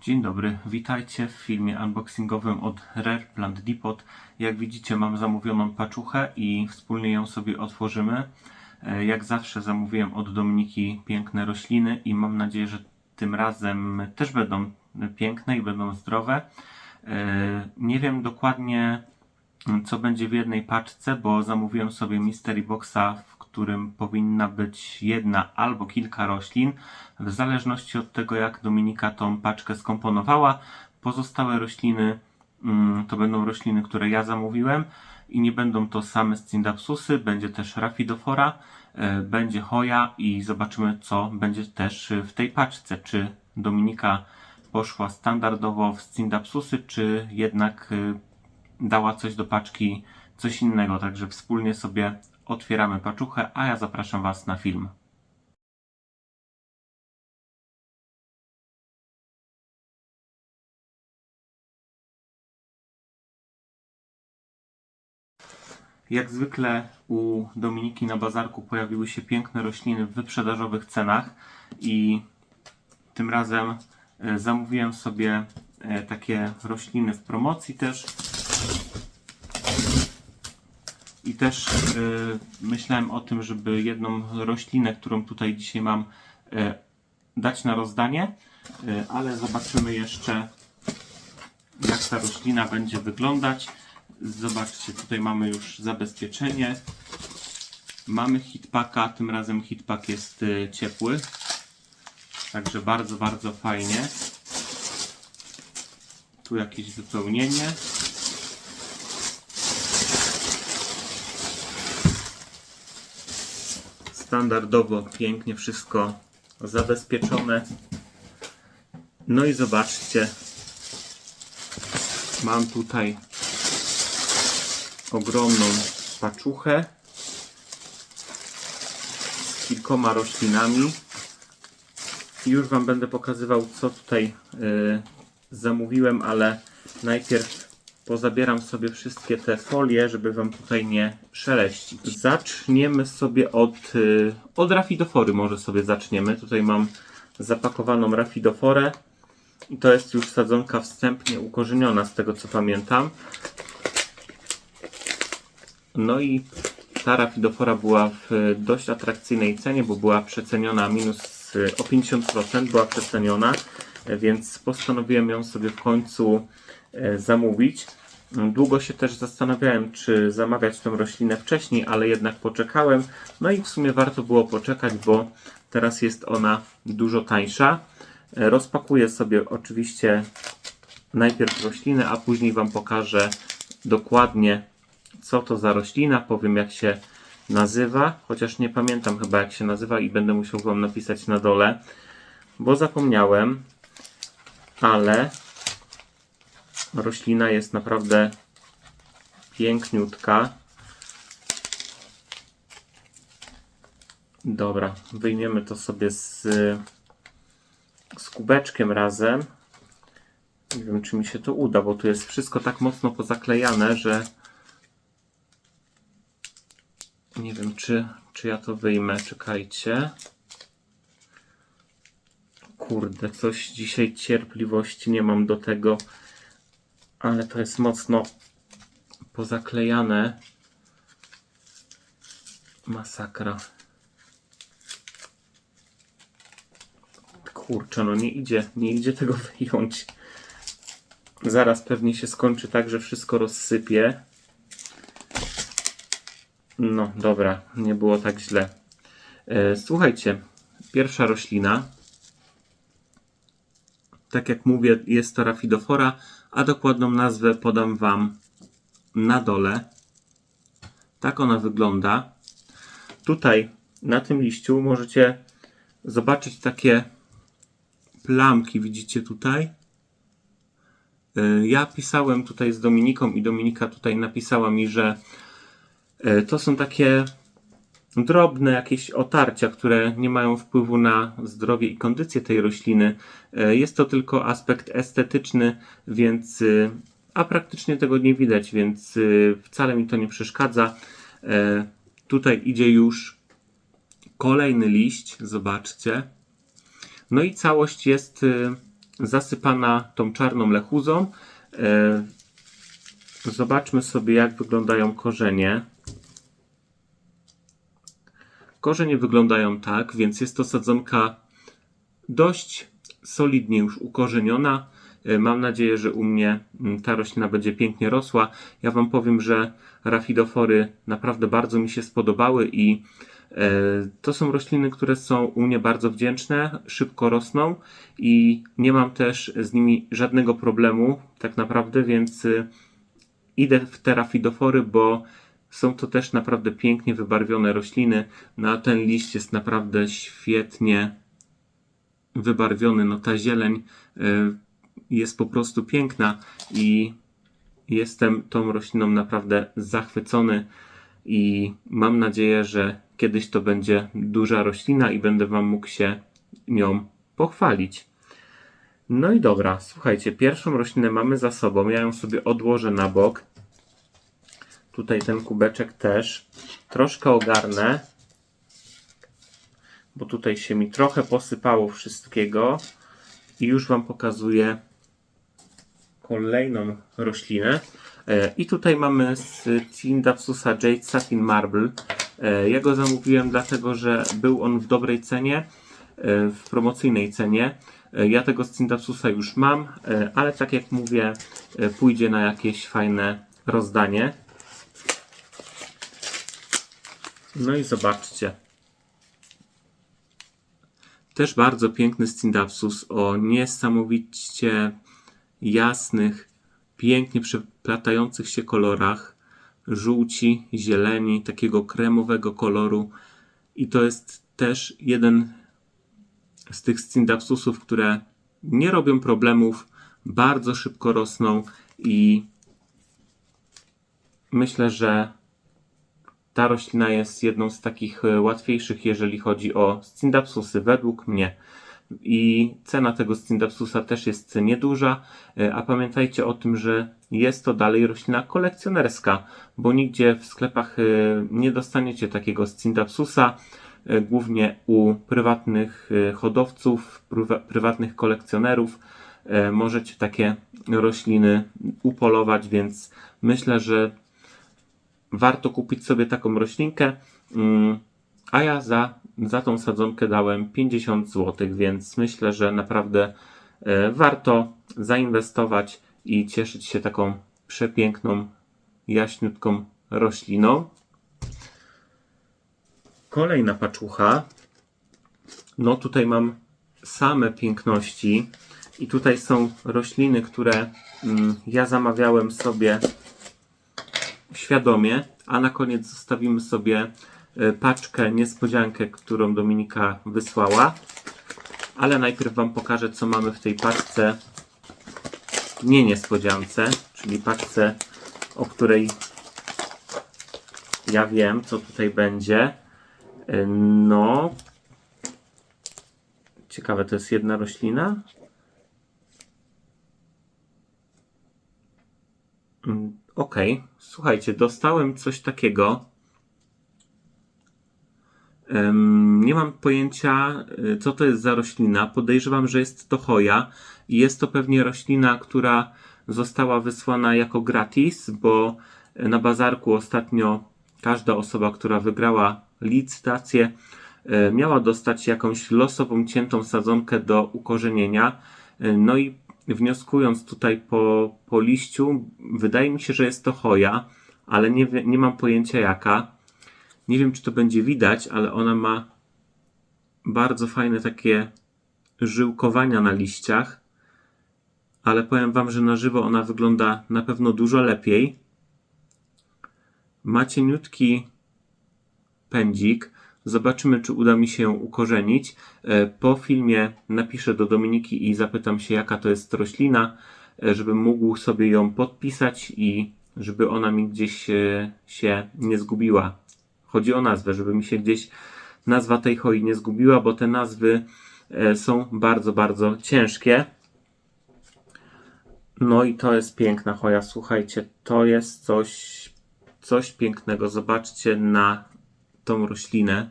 Dzień dobry, witajcie w filmie unboxingowym od Rare Plant Depot. Jak widzicie mam zamówioną paczuchę i wspólnie ją sobie otworzymy. E, Jak zawsze zamówiłem od Dominiki piękne rośliny i mam nadzieję, że tym razem też będą piękne i będą zdrowe. E, Nie wiem dokładnie co będzie w jednej paczce, bo zamówiłem sobie Mystery Boxa, w którym powinna być jedna albo kilka roślin, w zależności od tego, jak Dominika tą paczkę skomponowała. Pozostałe rośliny mm, to będą rośliny, które ja zamówiłem i nie będą to same Scindapsusy, będzie też Rhaphidophora, e, będzie Hoja i zobaczymy, co będzie też w tej paczce. Czy Dominika poszła standardowo w Scindapsusy, czy jednak y, dała coś do paczki, coś innego. Także wspólnie sobie otwieramy paczuchę, a ja zapraszam Was na film. Jak zwykle u Dominiki na bazarku pojawiły się piękne rośliny w wyprzedażowych cenach i tym razem e, zamówiłem sobie e, takie rośliny w promocji też. I też e, myślałem o tym, żeby jedną roślinę, którą tutaj dzisiaj mam, e, dać na rozdanie, e, ale zobaczymy jeszcze, jak ta roślina będzie wyglądać. Zobaczcie, tutaj mamy już zabezpieczenie. Mamy hitpaka, tym razem hitpak jest e, ciepły. Także bardzo, bardzo fajnie. Tu jakieś wypełnienie. Standardowo pięknie wszystko zabezpieczone. No i zobaczcie. Mam tutaj ogromną paczuchę z kilkoma roślinami. Już Wam będę pokazywał, co tutaj y, zamówiłem, ale najpierw pozabieram sobie wszystkie te folie, żeby Wam tutaj nie szeleścić. Zaczniemy sobie od, y, od rafidofory, może sobie zaczniemy. Tutaj mam zapakowaną rafidoforę. I to jest już sadzonka wstępnie ukorzeniona, z tego co pamiętam. No i ta rafidofora była w dość atrakcyjnej cenie, bo była przeceniona minus y, o 50%, była przeceniona, więc postanowiłem ją sobie w końcu e, zamówić. Długo się też zastanawiałem, czy zamawiać tę roślinę wcześniej, ale jednak poczekałem. No i w sumie warto było poczekać, bo teraz jest ona dużo tańsza. Rozpakuję sobie oczywiście najpierw roślinę, a później Wam pokażę dokładnie co to za roślina, powiem jak się nazywa, chociaż nie pamiętam chyba jak się nazywa i będę musiał Wam napisać na dole, bo zapomniałem, ale roślina jest naprawdę piękniutka. Dobra, wyjmiemy to sobie z, z kubeczkiem razem. Nie wiem, czy mi się to uda, bo tu jest wszystko tak mocno pozaklejane, że nie wiem, czy, czy ja to wyjmę. Czekajcie. Kurde, coś dzisiaj cierpliwości nie mam do tego, ale to jest mocno pozaklejane. Masakra. Kurczę, no nie idzie, nie idzie tego wyjąć. Zaraz pewnie się skończy tak, że wszystko rozsypie. No, dobra, nie było tak źle. E, słuchajcie, pierwsza roślina. Tak jak mówię, jest to Rhaphidophora, a dokładną nazwę podam Wam na dole. Tak ona wygląda. Tutaj na tym liściu możecie zobaczyć takie plamki, widzicie tutaj? E, Ja pisałem tutaj z Dominiką i Dominika tutaj napisała mi, że E, To są takie drobne jakieś otarcia, które nie mają wpływu na zdrowie i kondycję tej rośliny. E, Jest to tylko aspekt estetyczny, więc y, a praktycznie tego nie widać, więc y, wcale mi to nie przeszkadza. E, Tutaj idzie już kolejny liść, zobaczcie. No i całość jest zasypana tą czarną lechuzą. E, Zobaczmy sobie, jak wyglądają korzenie. Korzenie wyglądają tak, więc jest to sadzonka dość solidnie już ukorzeniona. E, Mam nadzieję, że u mnie mm, ta roślina będzie pięknie rosła. Ja Wam powiem, że rafidofory naprawdę bardzo mi się spodobały i e, to są rośliny, które są u mnie bardzo wdzięczne, szybko rosną i nie mam też z nimi żadnego problemu tak naprawdę, więc y, idę w te rafidofory, bo są to też naprawdę pięknie wybarwione rośliny. No ten liść jest naprawdę świetnie wybarwiony. No ta zieleń y, jest po prostu piękna i jestem tą rośliną naprawdę zachwycony i mam nadzieję, że kiedyś to będzie duża roślina i będę Wam mógł się nią pochwalić. No i dobra, słuchajcie, pierwszą roślinę mamy za sobą. Ja ją sobie odłożę na bok. Tutaj ten kubeczek też. Troszkę ogarnę, bo tutaj się mi trochę posypało wszystkiego. I już Wam pokazuję kolejną roślinę. E, I tutaj mamy z Tindapsusa Jade Satin Marble. E, Ja go zamówiłem dlatego, że był on w dobrej cenie, e, w promocyjnej cenie. Ja tego z Tindapsusa już mam, ale tak jak mówię, pójdzie na jakieś fajne rozdanie. No i zobaczcie. Też bardzo piękny Stindapsus o niesamowicie jasnych, pięknie przeplatających się kolorach. Żółci, zieleni, takiego kremowego koloru. I to jest też jeden z tych Stindapsusów, które nie robią problemów, bardzo szybko rosną i myślę, że ta roślina jest jedną z takich e, łatwiejszych, jeżeli chodzi o Scindapsusy, według mnie. I cena tego Scindapsusa też jest nieduża, e, a pamiętajcie o tym, że jest to dalej roślina kolekcjonerska, bo nigdzie w sklepach e, nie dostaniecie takiego Scindapsusa, głównie u prywatnych hodowców, prywa- prywatnych kolekcjonerów. Możecie takie rośliny upolować, więc myślę, że warto kupić sobie taką roślinkę. Mm, A ja za, za tą sadzonkę dałem 50 zł, więc myślę, że naprawdę e, warto zainwestować i cieszyć się taką przepiękną, jaśniutką rośliną. Kolejna paczucha. No tutaj mam same piękności i tutaj są rośliny, które mm, ja zamawiałem sobie świadomie, a na koniec zostawimy sobie e, paczkę, niespodziankę, którą Dominika wysłała. Ale najpierw Wam pokażę, co mamy w tej paczce nie niespodziance, czyli paczce, o której ja wiem, co tutaj będzie. E, No, ciekawe, to jest jedna roślina. Okej, słuchajcie, dostałem coś takiego. Em, Nie mam pojęcia, y, co to jest za roślina. Podejrzewam, że jest to choja i jest to pewnie roślina, która została wysłana jako gratis, bo na bazarku ostatnio każda osoba, która wygrała licytację, e, miała dostać jakąś losową ciętą sadzonkę do ukorzenienia. E, No i wnioskując tutaj po, po liściu, wydaje mi się, że jest to choja, ale nie, nie mam pojęcia jaka. Nie wiem, czy to będzie widać, ale ona ma bardzo fajne takie żyłkowania na liściach. Ale powiem Wam, że na żywo ona wygląda na pewno dużo lepiej. Ma cieniutki pędzik. Zobaczymy, czy uda mi się ją ukorzenić. E, Po filmie napiszę do Dominiki i zapytam się, jaka to jest roślina, e, żebym mógł sobie ją podpisać i żeby ona mi gdzieś e, się nie zgubiła. Chodzi o nazwę, żeby mi się gdzieś nazwa tej choi nie zgubiła, bo te nazwy są bardzo, bardzo ciężkie. No i to jest piękna choja. Słuchajcie, to jest coś, coś pięknego. Zobaczcie na tą roślinę.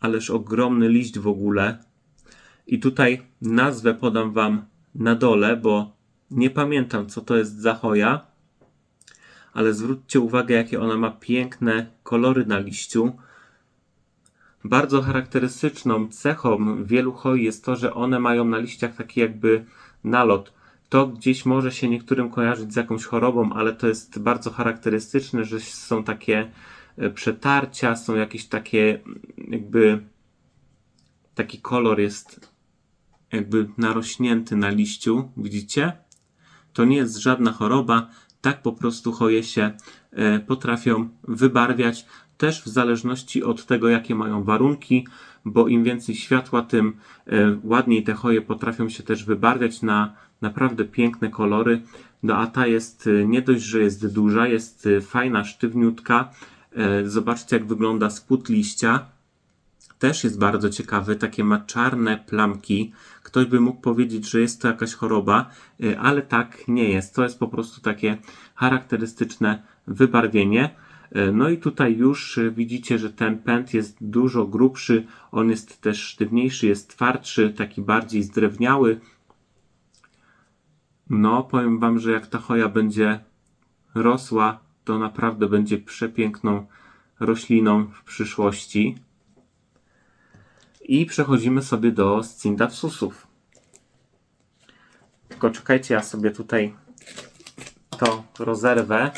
Ależ ogromny liść w ogóle. I tutaj nazwę podam Wam na dole, bo nie pamiętam, co to jest za choja, ale zwróćcie uwagę, jakie ona ma piękne kolory na liściu. Bardzo charakterystyczną cechą wielu choi jest to, że one mają na liściach taki jakby nalot. To gdzieś może się niektórym kojarzyć z jakąś chorobą, ale to jest bardzo charakterystyczne, że są takie przetarcia, są jakieś takie mm, jakby taki kolor jest jakby narośnięty na liściu, widzicie? To nie jest żadna choroba, tak po prostu choje się e, potrafią wybarwiać, też w zależności od tego, jakie mają warunki, bo im więcej światła, tym e, ładniej te choje potrafią się też wybarwiać na naprawdę piękne kolory. No a ta jest e, nie dość, że jest duża, jest fajna, sztywniutka. Zobaczcie, jak wygląda spód liścia też jest bardzo ciekawy, takie ma czarne plamki. Ktoś by mógł powiedzieć, że jest to jakaś choroba, y, ale tak nie jest. To jest po prostu takie charakterystyczne wybarwienie. Y, no i tutaj już widzicie, że ten pęd jest dużo grubszy, on jest też sztywniejszy, jest twardszy, taki bardziej zdrewniały. No, powiem Wam, że jak ta choja będzie rosła, to naprawdę będzie przepiękną rośliną w przyszłości. I przechodzimy sobie do scindapsusów. Tylko czekajcie, ja sobie tutaj to rozerwę.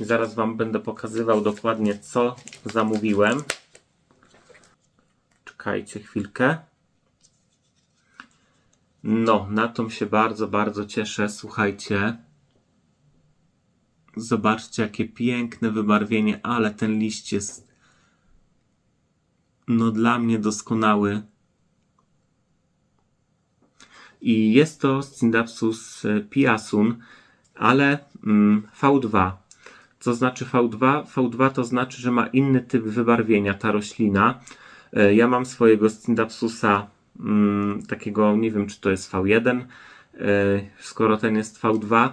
I zaraz Wam będę pokazywał dokładnie, co zamówiłem. Czekajcie chwilkę. No, na tą się bardzo, bardzo cieszę. Słuchajcie. Zobaczcie, jakie piękne wybarwienie, ale ten liść jest no dla mnie doskonały. I jest to Scindapsus e, piasun, ale mm, V2. Co znaczy V2? V2 to znaczy, że ma inny typ wybarwienia ta roślina. E, ja mam swojego Scindapsusa mm, takiego, nie wiem czy to jest V1, e, skoro ten jest V2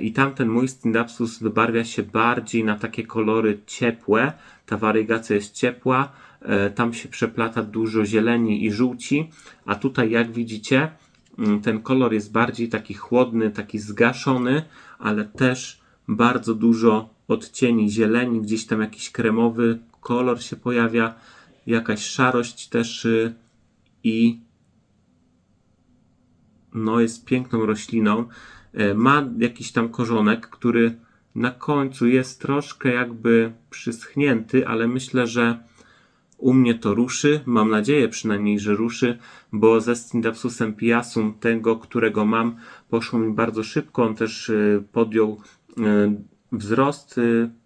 i tamten mój Scindapsus wybarwia się bardziej na takie kolory ciepłe. Ta warygacja jest ciepła, E, tam się przeplata dużo zieleni i żółci, a tutaj jak widzicie mm, ten kolor jest bardziej taki chłodny, taki zgaszony, ale też bardzo dużo odcieni zieleni, gdzieś tam jakiś kremowy kolor się pojawia, jakaś szarość też y, i no jest piękną rośliną. E, ma jakiś tam korzonek, który na końcu jest troszkę jakby przyschnięty, ale myślę, że u mnie to ruszy, mam nadzieję przynajmniej, że ruszy, bo ze Stindapsusem piasum, tego, którego mam, poszło mi bardzo szybko. On też y, podjął y, wzrost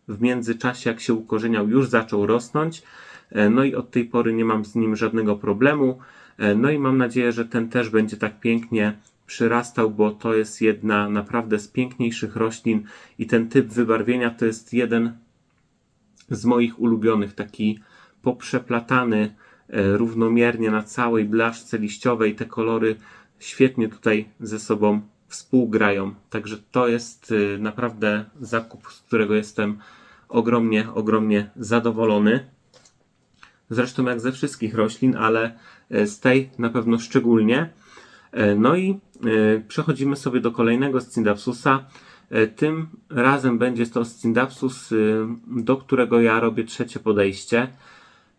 w międzyczasie, jak się ukorzeniał, już zaczął rosnąć. E, no i od tej pory nie mam z nim żadnego problemu. E, no i mam nadzieję, że ten też będzie tak pięknie przyrastał, bo to jest jedna naprawdę z piękniejszych roślin i ten typ wybarwienia to jest jeden z moich ulubionych, taki poprzeplatany e, równomiernie na całej blaszce liściowej. Te kolory świetnie tutaj ze sobą współgrają. Także to jest e, naprawdę zakup, z którego jestem ogromnie, ogromnie zadowolony. Zresztą jak ze wszystkich roślin, ale e, z tej na pewno szczególnie. No i przechodzimy sobie do kolejnego Scindapsusa. Tym razem będzie to Scindapsus, do którego ja robię trzecie podejście.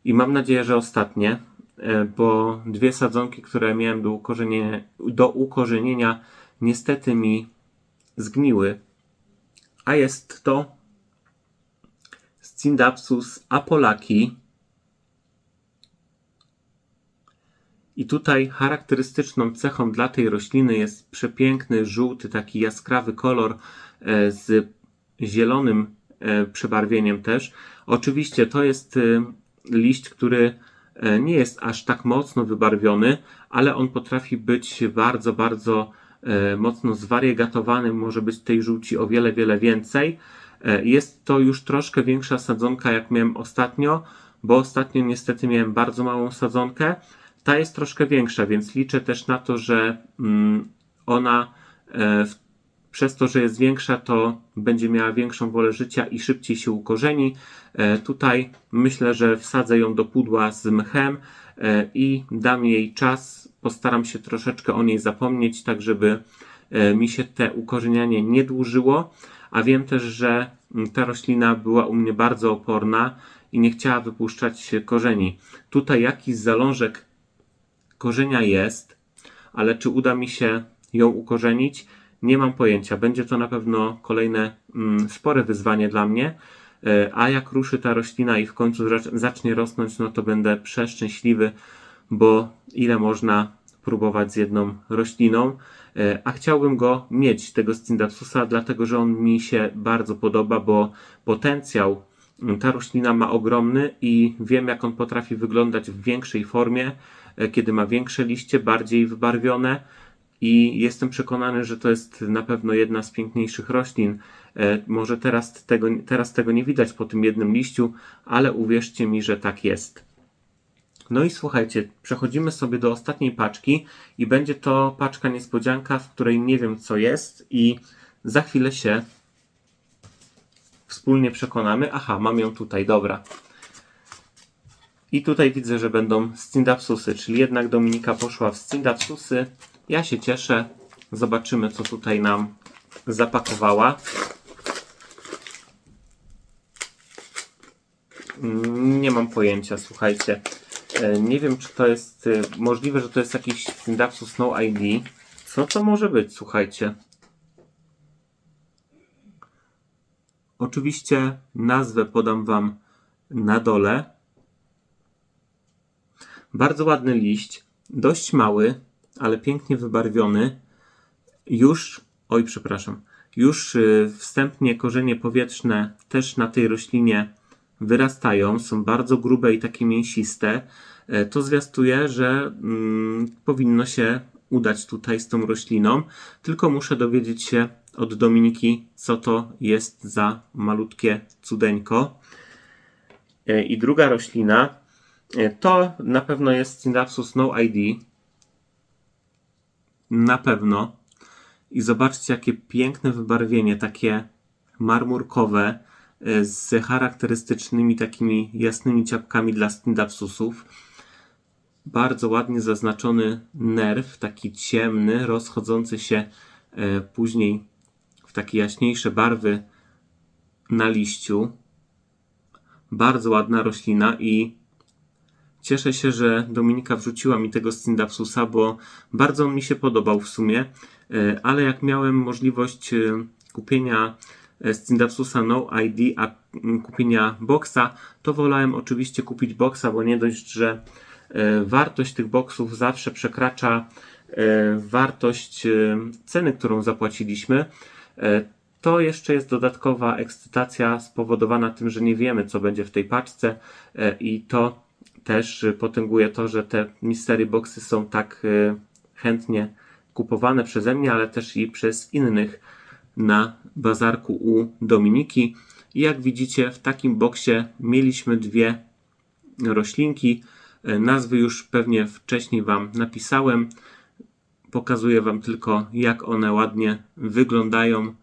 I mam nadzieję, że ostatnie, e, bo dwie sadzonki, które miałem do ukorzenienia, do ukorzenienia niestety mi zgniły. A jest to Scindapsus apolaki. I tutaj charakterystyczną cechą dla tej rośliny jest przepiękny, żółty, taki jaskrawy kolor e, z zielonym e, przebarwieniem też. Oczywiście to jest liść, który e, nie jest aż tak mocno wybarwiony, ale on potrafi być bardzo, bardzo e, mocno zwariegatowany, może być tej żółci o wiele, wiele więcej. E, jest to już troszkę większa sadzonka, jak miałem ostatnio, bo ostatnio niestety miałem bardzo małą sadzonkę. Ta jest troszkę większa, więc liczę też na to, że mm, ona w przez to, że jest większa, to będzie miała większą wolę życia i szybciej się ukorzeni. E, tutaj myślę, że wsadzę ją do pudła z mchem e, i dam jej czas. Postaram się troszeczkę o niej zapomnieć, tak żeby e, mi się te ukorzenianie nie dłużyło. A wiem też, że mm, ta roślina była u mnie bardzo oporna i nie chciała wypuszczać korzeni. Tutaj jakiś zalążek korzenia jest, ale czy uda mi się ją ukorzenić? Nie mam pojęcia. Będzie to na pewno kolejne mm, spore wyzwanie dla mnie. E, A jak ruszy ta roślina i w końcu zac- zacznie rosnąć, no to będę przeszczęśliwy, bo ile można próbować z jedną rośliną. E, A chciałbym go mieć, tego Scindapsusa, dlatego że on mi się bardzo podoba, bo potencjał mm, ta roślina ma ogromny i wiem, jak on potrafi wyglądać w większej formie, kiedy ma większe liście, bardziej wybarwione i jestem przekonany, że to jest na pewno jedna z piękniejszych roślin. E, Może teraz tego, teraz tego nie widać po tym jednym liściu, ale uwierzcie mi, że tak jest. No i słuchajcie, przechodzimy sobie do ostatniej paczki i będzie to paczka niespodzianka, w której nie wiem co jest i za chwilę się wspólnie przekonamy. Aha, mam ją tutaj, dobra. I tutaj widzę, że będą Scindapsusy, czyli jednak Dominika poszła w Scindapsusy. Ja się cieszę. Zobaczymy, co tutaj nam zapakowała. Mm, Nie mam pojęcia, słuchajcie. E, Nie wiem, czy to jest e, możliwe, że to jest jakiś Scindapsus No ID. Co to może być, słuchajcie? Oczywiście nazwę podam Wam na dole. Bardzo ładny liść, dość mały, ale pięknie wybarwiony. Już, oj, przepraszam, już y, wstępnie korzenie powietrzne też na tej roślinie wyrastają, są bardzo grube i takie mięsiste. E, To zwiastuje, że mm, powinno się udać tutaj z tą rośliną, tylko muszę dowiedzieć się od Dominiki, co to jest za malutkie cudeńko. E, I druga roślina to na pewno jest Synapsus No ID. Na pewno. I zobaczcie, jakie piękne wybarwienie, takie marmurkowe, e, z charakterystycznymi takimi jasnymi ciapkami dla Stindapsusów. Bardzo ładnie zaznaczony nerw, taki ciemny, rozchodzący się e, później w takie jaśniejsze barwy na liściu. Bardzo ładna roślina i Cieszę się, że Dominika wrzuciła mi tego Scindapsusa, bo bardzo on mi się podobał w sumie, e, ale jak miałem możliwość e, kupienia e, Scindapsusa No ID, a mm, kupienia boxa, to wolałem oczywiście kupić boxa, bo nie dość, że wartość tych boxów zawsze przekracza wartość ceny, którą zapłaciliśmy, to jeszcze jest dodatkowa ekscytacja spowodowana tym, że nie wiemy, co będzie w tej paczce i to też y, potęguje to, że te mystery boxy są tak y, chętnie kupowane przeze mnie, ale też i przez innych na bazarku u Dominiki. I jak widzicie, w takim boksie mieliśmy dwie roślinki. E, Nazwy już pewnie wcześniej Wam napisałem. Pokazuję Wam tylko, jak one ładnie wyglądają.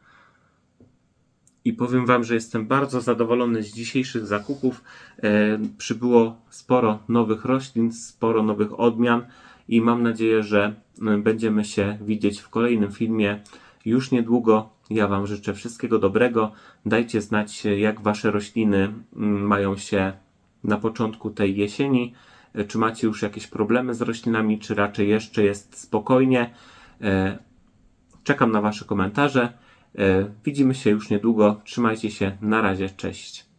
I powiem Wam, że jestem bardzo zadowolony z dzisiejszych zakupów. E, przybyło sporo nowych roślin, sporo nowych odmian i mam nadzieję, że m, będziemy się widzieć w kolejnym filmie już niedługo. Ja Wam życzę wszystkiego dobrego. Dajcie znać, jak Wasze rośliny m, mają się na początku tej jesieni. E, Czy macie już jakieś problemy z roślinami, czy raczej jeszcze jest spokojnie. E, Czekam na Wasze komentarze. E, Widzimy się już niedługo. Trzymajcie się. Na razie. Cześć.